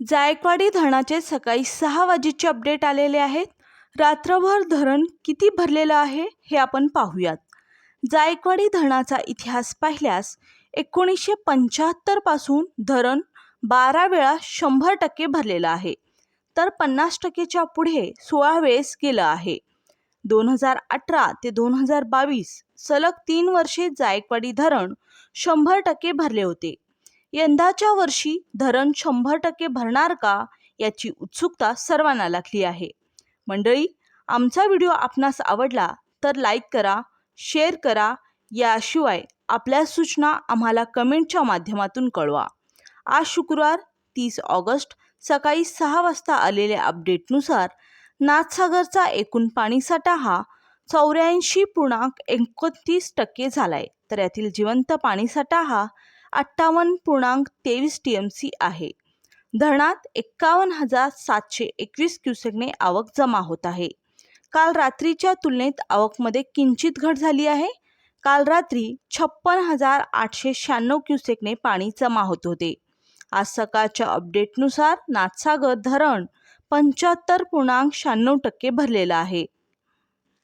जायकवाडी धरणाचे सकाळी सहा वाजेचे अपडेट आलेले आहेत. रात्रभर धरण किती भरलेलं आहे हे आपण पाहूयात. जायकवाडी धरणाचा इतिहास पाहिल्यास एकोणीसशे पंच्याहत्तरपासून धरण बारा वेळा शंभर टक्के भरलेलं आहे. तर पन्नास टक्केच्या पुढे सोळा वेळेस गेलं आहे. दोन हजार अठरा ते दोन हजार बावीस सलग तीन वर्षे जायकवाडी धरण शंभर टक्के भरले होते. यंदाच्या वर्षी धरण शंभर टक्के भरणार का याची उत्सुकता सर्वांना लागली आहे. मंडळी आमचा व्हिडिओ आपणास आवडला तर लाईक करा शेअर करा. याशिवाय आपल्या सूचना आम्हाला कमेंटच्या माध्यमातून कळवा. आज शुक्रवार तीस ऑगस्ट सकाळी सहा वाजता आलेल्या अपडेटनुसार नाथसागरचा एकूण पाणीसाठा हा चौऱ्याऐंशी पूर्णांक एकोणतीस टक्के झाला आहे तर यातील जिवंत पाणीसाठा हा अठ्ठावन्न पूर्णांक तेवीस टी एम सी आहे. धरणात एक्कावन्न हजार सातशे एकवीस क्युसेकने आवक जमा होत आहे. काल रात्रीच्या तुलनेत आवकमध्ये किंचित घट झाली आहे. काल रात्री छप्पन हजार आठशे शहाण्णव क्युसेकने पाणी जमा होत होते. आज सकाळच्या अपडेटनुसार नाथसागर धरण पंच्याहत्तर पूर्णांक शहाण्णव टक्के भरलेलं आहे.